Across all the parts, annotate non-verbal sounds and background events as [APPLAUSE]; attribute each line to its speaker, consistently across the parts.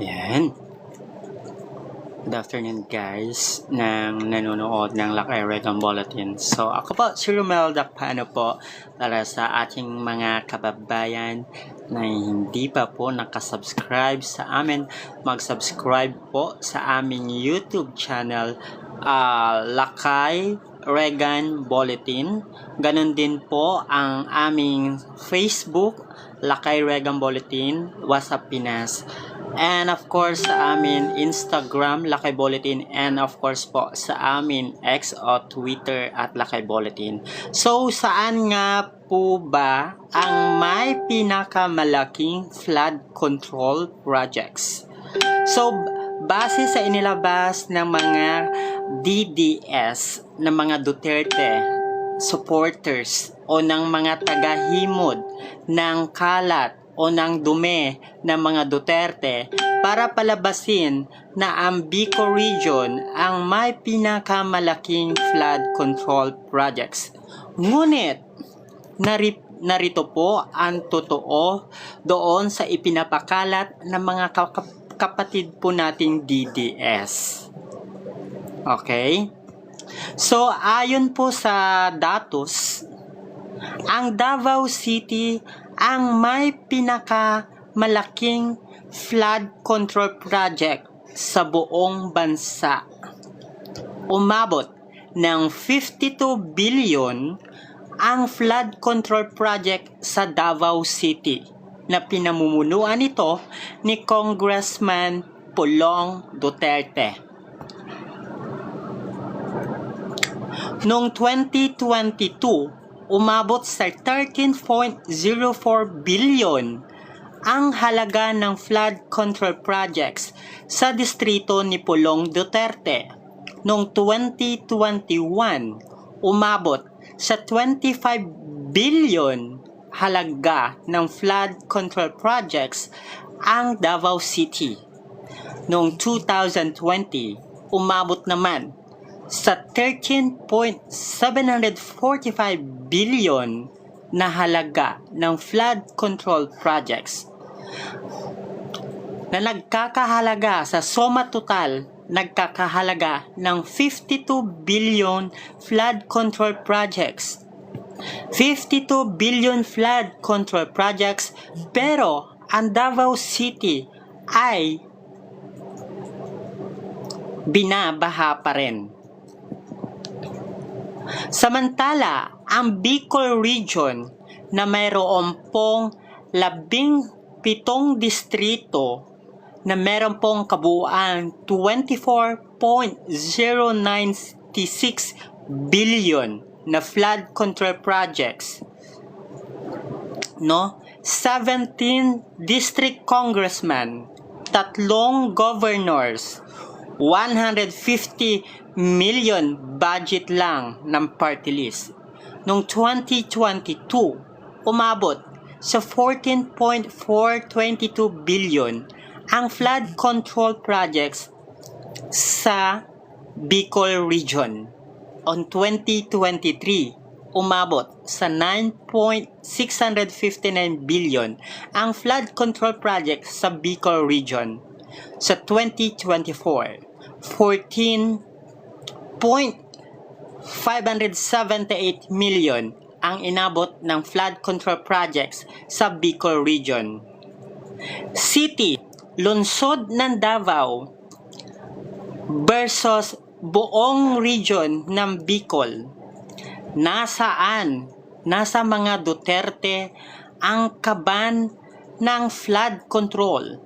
Speaker 1: Ayan. Good afternoon guys ng nanonood ng Lakay Regan Bulletin. So ako po si Romel Dakpano po para sa ating mga kababayan na hindi pa po nakasubscribe sa amin. Mag-subscribe po sa aming YouTube channel ah, Lakay Regan Bulletin. Ganon din po ang aming Facebook Lakay Regan Bulletin, WhatsApp Pinas. And of course sa amin Instagram Lakay Bulletin and of course po sa amin X o Twitter at Lakay Bulletin. So saan nga po ba ang may pinakamalaking flood control projects? So base sa inilabas ng mga DDS ng mga Duterte supporters o ng mga tagahimod ng kalat o ng dumi ng mga Duterte para palabasin na ang Bicol region ang may pinakamalaking flood control projects. Ngunit, nari, narito po ang totoo doon sa ipinapakalat ng mga kap- kapatid po nating DDS. Okay? So, ayon po sa datos, ang Davao City ang may pinakamalaking flood control project sa buong bansa. Umabot ng 52 billion ang flood control project sa Davao City na pinamumunuan ito ni Congressman Pulong Duterte. Noong 2022, umabot sa 13.04 billion ang halaga ng flood control projects sa distrito ni Pulong Duterte. Noong 2021, umabot sa 25 billion halaga ng flood control projects ang Davao City. Noong 2020, umabot naman sa 13.745 billion na halaga ng flood control projects na nagkakahalaga sa soma total nagkakahalaga ng 52 billion flood control projects 52 billion flood control projects pero ang Davao City ay binabaha pa rin. Samantala, ang Bicol Region na mayroon pong labing pitong distrito na meron pong kabuuan 24.096 billion na flood control projects. No? 17 district congressmen, tatlong governors, 150 million budget lang ng party list. Noong 2022, umabot sa 14.422 billion ang flood control projects sa Bicol Region. On 2023, umabot sa 9.659 billion ang flood control projects sa Bicol Region. Sa 2024, 14.578 million ang inabot ng flood control projects sa Bicol Region. City, lungsod ng Davao versus buong region ng Bicol. Nasaan? Nasa mga Duterte ang kaban ng flood control.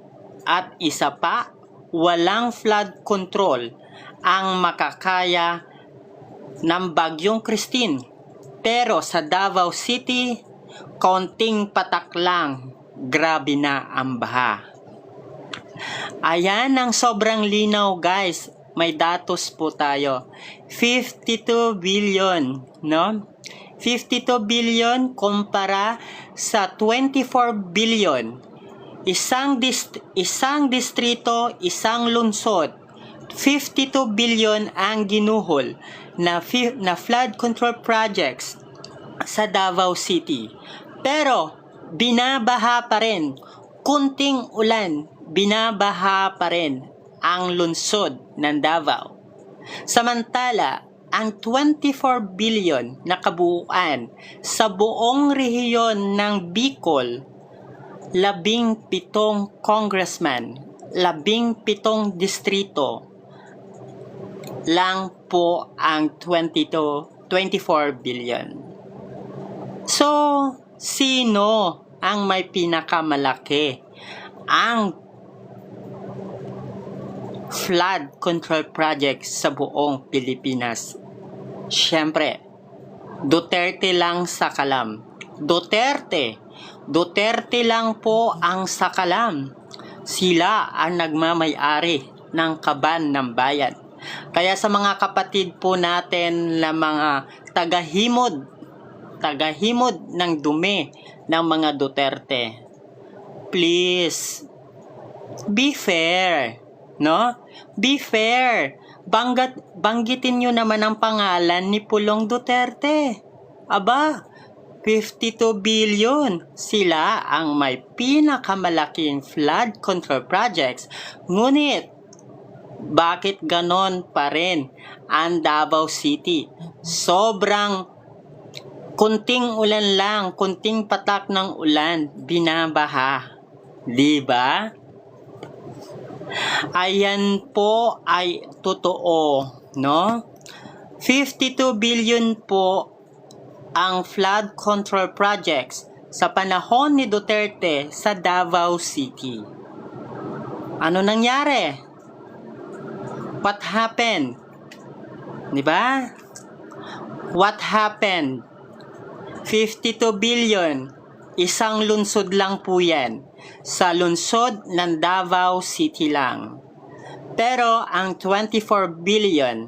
Speaker 1: At isa pa, walang flood control ang makakaya ng Bagyong Christine. Pero sa Davao City, konting patak lang, grabe na ang baha. Ayan ang sobrang linaw guys. May datos po tayo. 52 billion, no? 52 billion kumpara sa 24 billion. Isang dist isang distrito, isang lungsod. 52 billion ang ginuhol na na flood control projects sa Davao City. Pero binabaha pa rin kunting ulan, binabaha pa rin ang lungsod ng Davao. Samantala, ang 24 billion na kabuuan sa buong rehiyon ng Bicol, labing pitong congressman, labing pitong distrito, lang po ang 22, 24 billion. So, sino ang may pinakamalaki? Ang flood control project sa buong Pilipinas. Siyempre, Duterte lang sa kalam. Duterte. Duterte lang po ang sakalam. Sila ang nagmamayari ng kaban ng bayan. Kaya sa mga kapatid po natin na mga tagahimod, tagahimod ng dumi ng mga Duterte, please, be fair. No? Be fair. Banggat, banggitin nyo naman ang pangalan ni Pulong Duterte. Aba, 52 billion. Sila ang may pinakamalaking flood control projects. Ngunit, bakit ganon pa rin ang Davao City? Sobrang kunting ulan lang, kunting patak ng ulan, binabaha. Di ba? Ayan po ay totoo, no? 52 billion po ang flood control projects sa panahon ni Duterte sa Davao City. Ano nangyari? What happened? 'Di ba? What happened? 52 billion. Isang lunsod lang po yan. Sa lunsod ng Davao City lang. Pero ang 24 billion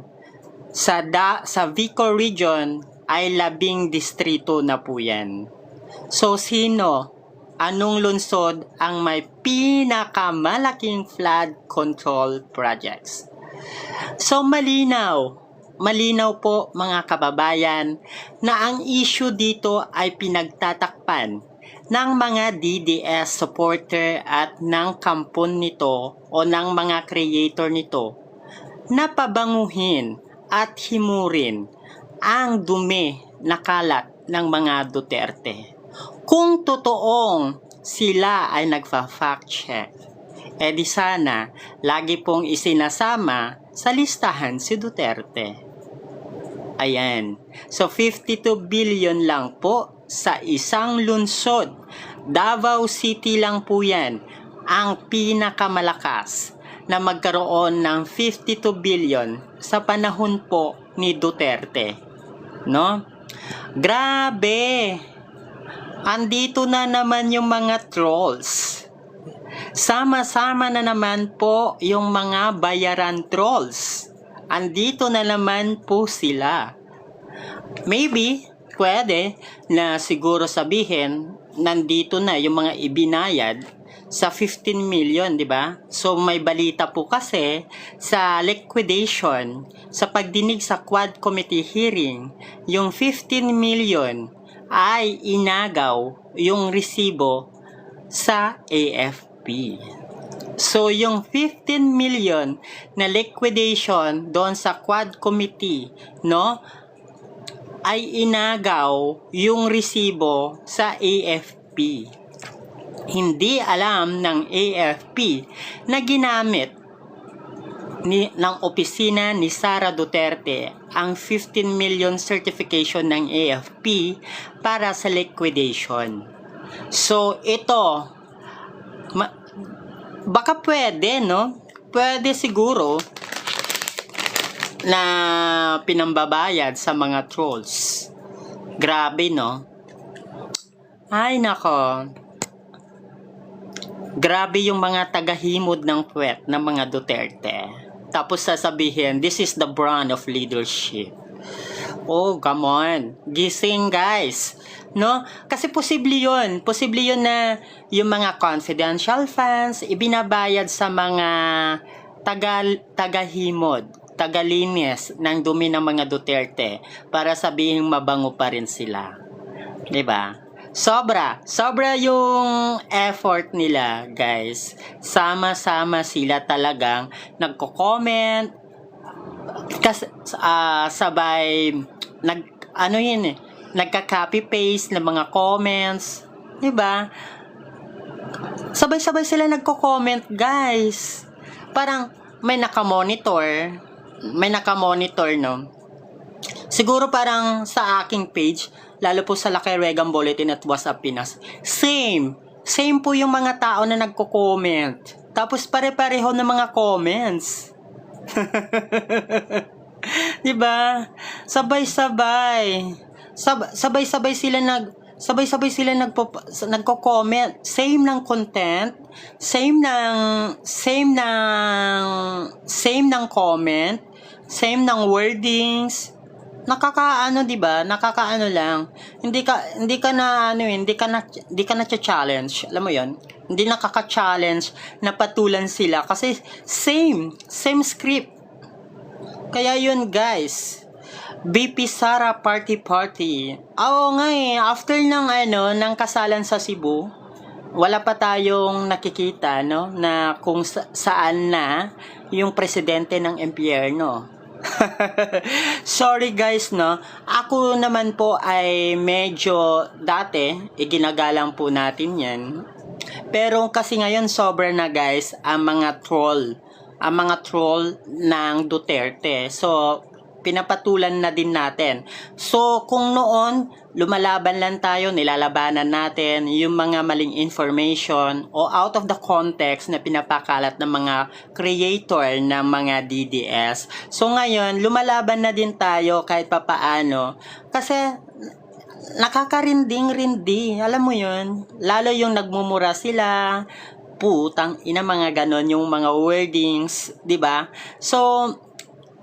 Speaker 1: sa, da, sa Vico region ay labing distrito na po yan. So sino, anong lunsod ang may pinakamalaking flood control projects? So malinaw, malinaw po mga kababayan na ang issue dito ay pinagtatakpan ng mga DDS supporter at ng kampon nito o ng mga creator nito na pabanguhin at himurin ang dumi na kalat ng mga Duterte. Kung totoong sila ay nagfa-fact check, eh di sana lagi pong isinasama sa listahan si Duterte. Ayan. So 52 billion lang po sa isang lunsod. Davao City lang po yan ang pinakamalakas na magkaroon ng 52 billion sa panahon po ni Duterte. No? Grabe! Andito na naman yung mga trolls. Sama-sama na naman po yung mga bayaran trolls. Andito na naman po sila. Maybe, pwede na siguro sabihin, nandito na yung mga ibinayad sa 15 million, di ba? So may balita po kasi sa liquidation, sa pagdinig sa Quad Committee hearing, yung 15 million ay inagaw yung resibo sa AFP. So, yung 15 million na liquidation doon sa Quad Committee, no, ay inagaw yung resibo sa AFP. Hindi alam ng AFP na ginamit ni, ng opisina ni Sara Duterte ang 15 million certification ng AFP para sa liquidation. So, ito, ma- baka pwede, no? Pwede siguro na pinambabayad sa mga trolls. Grabe, no? Ay, nako. Grabe yung mga tagahimod ng puwet ng mga Duterte. Tapos sasabihin, this is the brand of leadership. Oh, come on. Gising, guys. No? Kasi posible yun. Posible yun na yung mga confidential funds ibinabayad sa mga tagal, tagahimod, tagalinis ng dumi ng mga Duterte para sabihin mabango pa rin sila. 'Di ba? Sobra. Sobra yung effort nila, guys. Sama-sama sila talagang nagko-comment. Kas, ah, sabay, nag, ano yun eh, nagka-copy-paste ng mga comments. 'Di ba? Sabay-sabay sila nagko-comment, guys. Parang may naka-monitor, may naka-monitor, no? Siguro parang sa aking page, lalo po sa Lakay Regan Bulletin at WhatsApp Pinas, same. Same po yung mga tao na nagko-comment. Tapos pare-pareho ng mga comments. [LAUGHS] 'Di ba? Sabay-sabay. Sab- sabay-sabay sila nag sabay-sabay sila nagpo nagko-comment. Same ng content, same ng same ng same ng comment, same ng wordings. Nakakaano 'di ba? Nakakaano lang. Hindi ka hindi ka na ano, eh, hindi ka na hindi ka na challenge. Alam mo 'yon? Hindi nakaka-challenge na patulan sila kasi same, same script. Kaya yun guys, BP Sara Party Party. Oo nga eh, after ng ano, ng kasalan sa Cebu, wala pa tayong nakikita no na kung sa- saan na yung presidente ng impyerno. [LAUGHS] Sorry guys no. Ako naman po ay medyo dati iginagalang po natin 'yan. Pero kasi ngayon sobra na guys ang mga troll. Ang mga troll ng Duterte. So, pinapatulan na din natin. So, kung noon, lumalaban lang tayo, nilalabanan natin yung mga maling information o out of the context na pinapakalat ng mga creator ng mga DDS. So, ngayon, lumalaban na din tayo kahit papaano. Kasi, nakakarinding-rindi. Alam mo yun? Lalo yung nagmumura sila, putang ina mga ganon yung mga wordings, 'di ba? So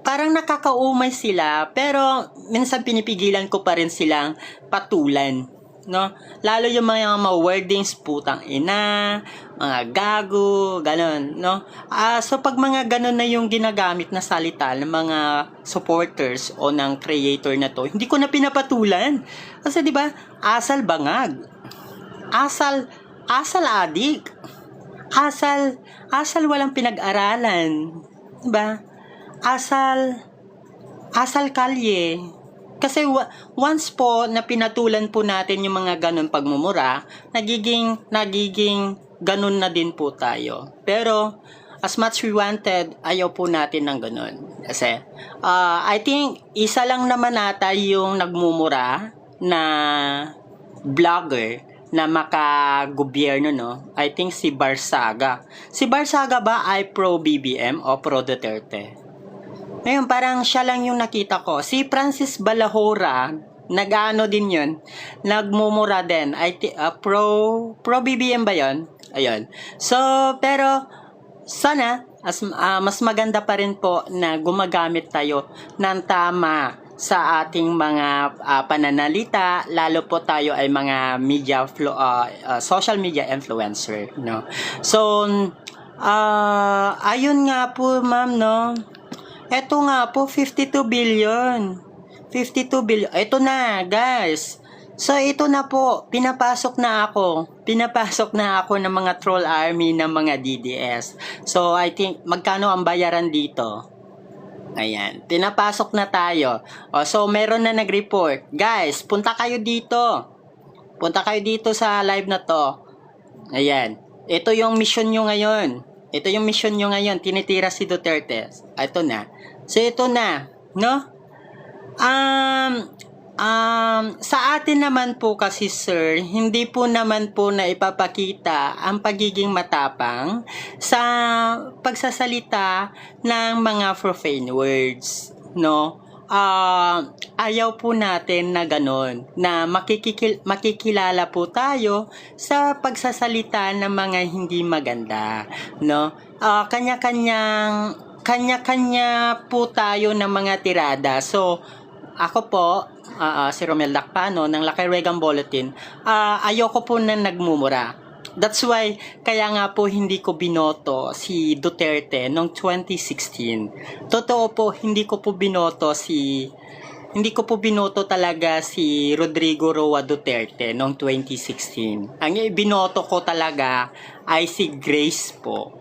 Speaker 1: parang nakakaumay sila pero minsan pinipigilan ko pa rin silang patulan no? Lalo yung mga mga wordings putang ina mga gago ganon no? Ah so pag mga ganon na yung ginagamit na salita ng mga supporters o ng creator na to hindi ko na pinapatulan. Kasi di ba asal bangag asal asal adik asal asal walang pinag-aralan, 'di ba? Asal asal kalye. Kasi once po na pinatulan po natin yung mga ganun pagmumura, nagiging nagiging ganun na din po tayo. Pero as much we wanted, ayaw po natin ng ganun. Kasi ah, I think isa lang naman nata yung nagmumura na vlogger na makagobyerno, no? I think si Barsaga. Si Barsaga ba ay pro BBM o pro Duterte? Ngayon, parang siya lang yung nakita ko. Si Francis Balahora, nag-ano din yun, nagmumura din. I ah, pro, pro BBM ba yun? Ayun. So, pero, sana, as, ah, mas maganda pa rin po na gumagamit tayo ng tama sa ating mga ah, pananalita lalo po tayo ay mga media flo- ah, ah, social media influencer no so ah ayun nga po ma'am no eto nga po 52 billion 52 billion ito na guys So ito na po, pinapasok na ako. Pinapasok na ako ng mga troll army ng mga DDS. So I think magkano ang bayaran dito? Ayan, pinapasok na tayo. O, so meron na nag-report. Guys, punta kayo dito. Punta kayo dito sa live na to. Ayan. Ito yung mission nyo ngayon. Ito yung mission nyo ngayon. Tinitira si Duterte. Ito na. So ito na. No? Um, um, sa atin naman po kasi sir, hindi po naman po na ipapakita ang pagiging matapang sa pagsasalita ng mga profane words, no? Ah, ayaw po natin na ganon, na makikikil, makikilala po tayo sa pagsasalita ng mga hindi maganda, no? Ah, kanya-kanyang kanya-kanya po tayo ng mga tirada. So, ako po, ah, ah, si Romel Lacpano ng Lakay Regan Bulletin, ah, ayoko po na nagmumura. That's why, kaya nga po hindi ko binoto si Duterte noong 2016. Totoo po, hindi ko po binoto si hindi ko po binoto talaga si Rodrigo Roa Duterte noong 2016. Ang binoto ko talaga ay si Grace po.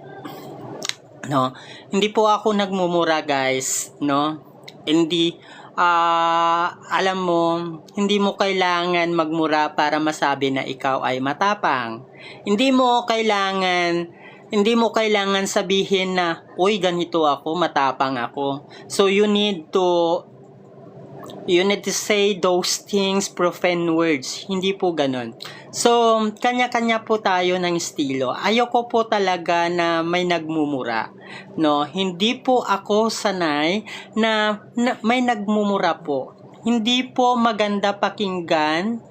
Speaker 1: No? Hindi po ako nagmumura, guys, no? Hindi ah alam mo, hindi mo kailangan magmura para masabi na ikaw ay matapang. Hindi mo kailangan hindi mo kailangan sabihin na, uy, ganito ako, matapang ako. So, you need to you need to say those things, profane words. Hindi po ganun. So, kanya-kanya po tayo ng estilo. Ayoko po talaga na may nagmumura. No, hindi po ako sanay na, na may nagmumura po. Hindi po maganda pakinggan.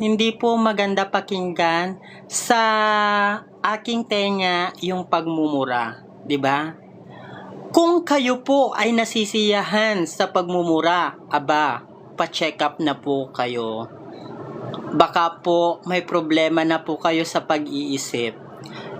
Speaker 1: Hindi po maganda pakinggan sa aking tenga yung pagmumura, 'di ba? Kung kayo po ay nasisiyahan sa pagmumura, aba, pa-check up na po kayo. Baka po may problema na po kayo sa pag-iisip.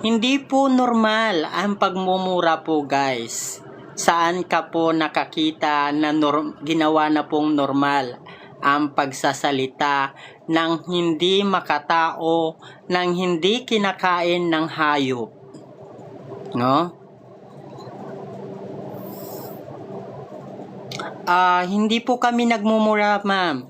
Speaker 1: Hindi po normal ang pagmumura po guys. Saan ka po nakakita na norm- ginawa na pong normal ang pagsasalita ng hindi makatao, ng hindi kinakain ng hayop. No? Ah, hindi po kami nagmumura, ma'am.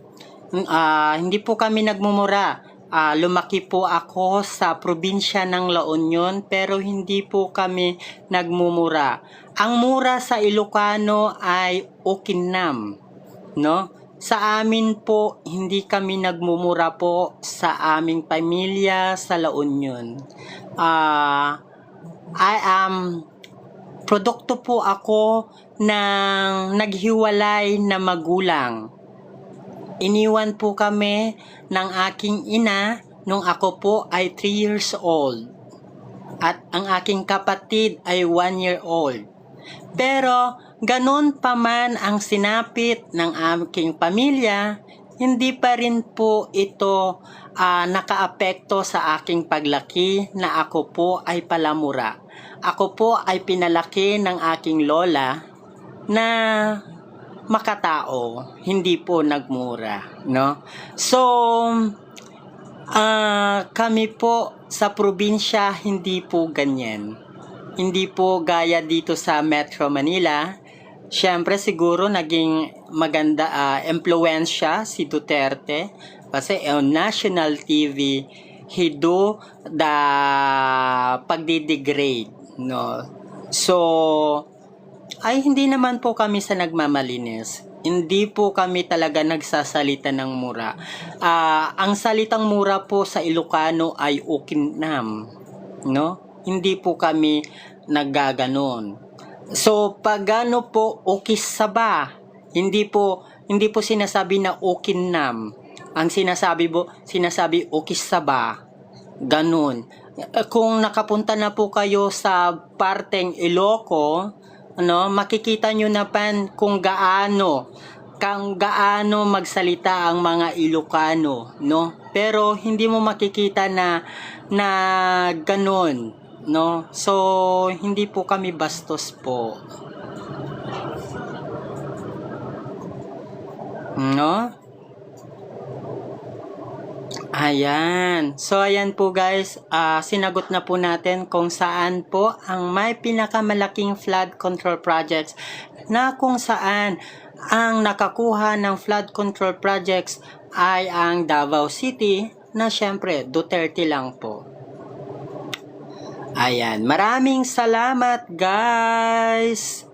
Speaker 1: Ah, hindi po kami nagmumura. Ah, lumaki po ako sa probinsya ng La Union pero hindi po kami nagmumura. Ang mura sa Ilocano ay Okinam, no? Sa amin po, hindi kami nagmumura po sa aming pamilya sa La Union. Ah, I am produkto po ako ng naghiwalay na magulang. Iniwan po kami ng aking ina nung ako po ay 3 years old. At ang aking kapatid ay 1 year old. Pero ganun pa man ang sinapit ng aking pamilya, hindi pa rin po ito ah, nakaapekto sa aking paglaki na ako po ay palamura. Ako po ay pinalaki ng aking lola na makatao, hindi po nagmura, no? So, ah kami po sa probinsya hindi po ganyan. Hindi po gaya dito sa Metro Manila. Siyempre siguro naging maganda ah, impluensya si Duterte kasi on national TV he do the pagdidegrade no so ay hindi naman po kami sa nagmamalinis. Hindi po kami talaga nagsasalita ng mura. Ah, ang salitang mura po sa Ilocano ay ukinam, no? Hindi po kami naggaganon. So pag ano po ukis saba, hindi po hindi po sinasabi na ukinam. Ang sinasabi po, sinasabi ukis saba. Ganun. Eh, Kung nakapunta na po kayo sa parteng Iloco, ano, makikita nyo na pan kung gaano kang gaano magsalita ang mga Ilocano, no? Pero hindi mo makikita na na ganun, no? So hindi po kami bastos po. No? Ayan. So, ayan po guys. ah sinagot na po natin kung saan po ang may pinakamalaking flood control projects na kung saan ang nakakuha ng flood control projects ay ang Davao City na syempre Duterte lang po. Ayan. Maraming salamat guys!